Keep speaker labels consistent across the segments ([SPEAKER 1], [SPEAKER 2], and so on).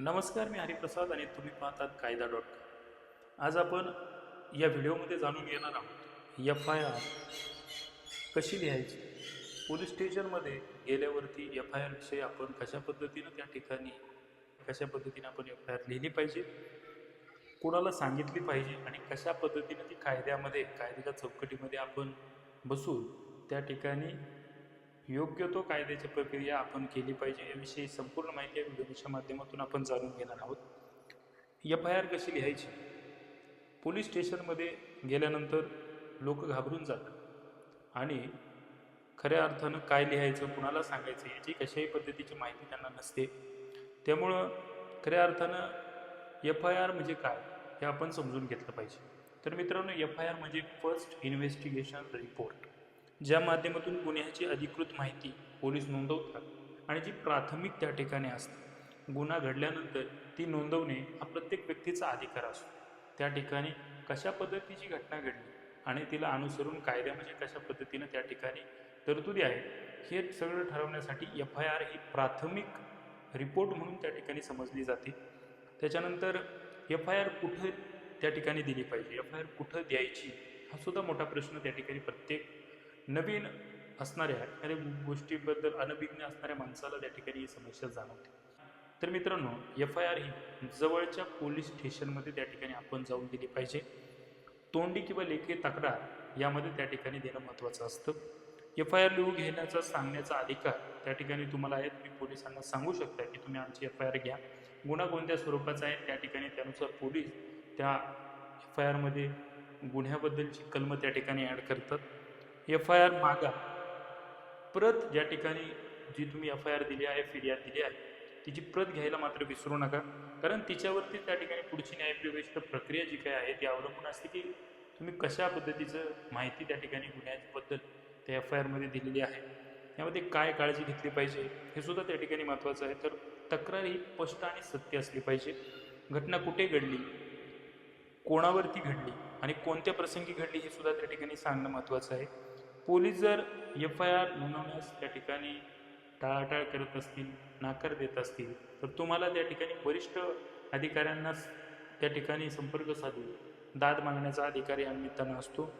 [SPEAKER 1] नमस्कार मी हरिप्रसाद आणि तुम्ही पाहतात कायदा डॉट कॉम. आज आपण या व्हिडिओमध्ये जाणून घेणार आहोत एफ आय आर कशी लिहायची? पोलीस स्टेशनमध्ये गेल्यावरती एफ आय आरविषयी आपण कशा पद्धतीनं त्या ठिकाणी कशा पद्धतीने आपण एफ आय आर लिहिली पाहिजे कोणाला सांगितली पाहिजे आणि कशा पद्धतीनं ती कायद्यामध्ये कायद्याच्या चौकटीमध्ये आपण बसून त्या ठिकाणी योग्य तो कायद्याची प्रक्रिया आपण केली पाहिजे याविषयी संपूर्ण माहिती या व्हिडिओच्या माध्यमातून आपण जाणून घेणार आहोत. एफ आय आर कशी लिहायची? पोलीस स्टेशनमध्ये गेल्यानंतर लोक घाबरून जातात. आणि खऱ्या अर्थानं काय लिहायचं कुणाला सांगायचं याची कशाही पद्धतीची माहिती त्यांना नसते. त्यामुळं खऱ्या अर्थानं एफ आय आर म्हणजे काय हे आपण समजून घेतलं पाहिजे. तर मित्रांनो एफ आय आर म्हणजे फर्स्ट इन्व्हेस्टिगेशन रिपोर्ट. ज्या माध्यमातून गुन्ह्याची अधिकृत माहिती पोलीस नोंदवतात आणि जी प्राथमिक त्या ठिकाणी असते. गुन्हा घडल्यानंतर ती नोंदवणे हा प्रत्येक व्यक्तीचा अधिकार असतो. त्या ठिकाणी कशा पद्धतीची घटना घडली आणि तिला अनुसरून कायद्या म्हणजे कशा पद्धतीनं त्या ठिकाणी तरतुदी आहेत हे सगळं ठरवण्यासाठी एफ आय आर ही प्राथमिक रिपोर्ट म्हणून त्या ठिकाणी समजली जाते. त्याच्यानंतर एफ आय आर कुठं त्या ठिकाणी दिली पाहिजे? एफ आय आर कुठं द्यायची? हा सुद्धा मोठा प्रश्न त्या ठिकाणी प्रत्येक नवीन असणाऱ्या एखाद्या गोष्टीबद्दल अनभिज्ञ असणाऱ्या माणसाला त्या ठिकाणी ही समस्या जाणवते. तर मित्रांनो एफ आय आर ही जवळच्या पोलीस स्टेशनमध्ये त्या ठिकाणी आपण जाऊन दिली पाहिजे. तोंडी किंवा लेखी तक्रार यामध्ये त्या ठिकाणी देणं महत्त्वाचं असतं. एफ आय आर लिहू घेण्याचा सांगण्याचा अधिकार त्या ठिकाणी तुम्हाला आहे तुम्ही पोलिसांना सांगू शकता की तुम्ही आमची एफ आय आर घ्या. गुन्हा कोणत्या स्वरूपाचा आहे. त्या ठिकाणी त्यानुसार पोलीस त्या एफ आय आरमध्ये गुन्ह्याबद्दलची कलमं त्या ठिकाणी ॲड करतात. एफ आय आर मागा. प्रत ज्या ठिकाणी जी तुम्ही एफ आय आर दिली आहे फिर्याद दिली आहे तिची प्रत घ्यायला मात्र विसरू नका. कारण तिच्यावरती त्या ठिकाणी पुढची न्यायप्रविष्ट प्रक्रिया जी काय आहे ती अवलंबून असते की तुम्ही कशा पद्धतीचं माहिती त्या ठिकाणी गुन्ह्याबद्दल त्या एफ आय आरमध्ये दिलेली आहे त्यामध्ये काय काळजी घेतली पाहिजे हे सुद्धा त्या ठिकाणी महत्त्वाचं आहे. तर तक्रार ही स्पष्ट आणि सत्य असली पाहिजे. घटना कुठे घडली कोणावरती घडली आणि कोणत्या प्रसंगी घडली हे सुद्धा त्या ठिकाणी सांगणं महत्त्वाचं आहे. पोलीस जर एफ आय आर नोंदवण्यास त्या ठिकाणी टाळाटाळ करत असतील नाकार देत असतील तर तुम्हाला त्या ठिकाणी वरिष्ठ अधिकाऱ्यांना त्या ठिकाणी संपर्क साधून दाद मागण्याचा अधिकारी या निमित्तानं असतो.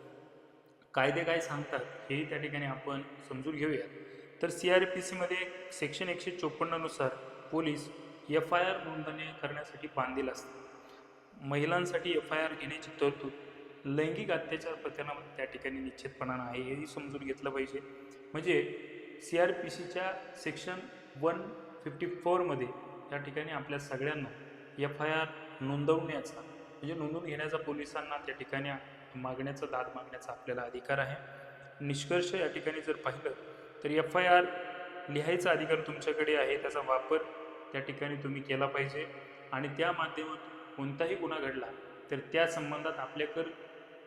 [SPEAKER 1] कायदे काय सांगतात हेही त्या ठिकाणी आपण समजून घेऊयात तर सी आर पी सीमध्ये सेक्शन एकशे चोपन्ननुसार पोलीस एफ आय आर नोंदणी करण्यासाठी बांधील असतात. महिलांसाठी एफ आय आर घेण्याची तरतूद लैंगिक अत्याचार प्रकरणामध्ये त्या ठिकाणी निश्चितपणानं आहे हेही समजून घेतलं पाहिजे. म्हणजे सी आर पी सीच्या सेक्शन वन फिफ्टी फोरमध्ये त्या ठिकाणी आपल्या सगळ्यांना एफ आय आर नोंदवण्याचा म्हणजे नोंदवून घेण्याचा पोलिसांना त्या ठिकाणी मागण्याचा दाद मागण्याचा आपल्याला अधिकार आहे. निष्कर्ष या ठिकाणी जर पाहिलं तर एफ आय आर लिहायचा अधिकार तुमच्याकडे आहे त्याचा वापर त्या ठिकाणी तुम्ही केला पाहिजे. आणि त्या माध्यमातून कोणताही गुन्हा घडला तर त्या संबंधात आपल्याकडं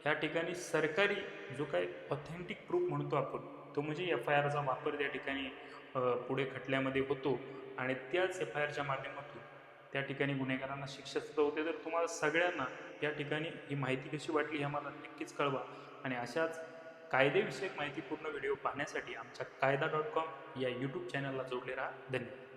[SPEAKER 1] ह्या ठिकाणी सरकारी जो काय ऑथेंटिक प्रूफ म्हणतो आपण तो म्हणजे एफ आय आरचा वापर त्या ठिकाणी पुढे खटल्यामध्ये होतो आणि त्याच एफ आय आरच्या माध्यमातून त्या ठिकाणी गुन्हेगारांना शिक्षासुद्धा होते. तर तुम्हाला सगळ्यांना या ठिकाणी ही माहिती कशी वाटली हे मला नक्कीच कळवा. आणि अशाच कायदेविषयक माहितीपूर्ण व्हिडिओ पाहण्यासाठी आमच्या कायदा डॉट कॉम या यूट्यूब चॅनलला जोडले राहा धन्यवाद.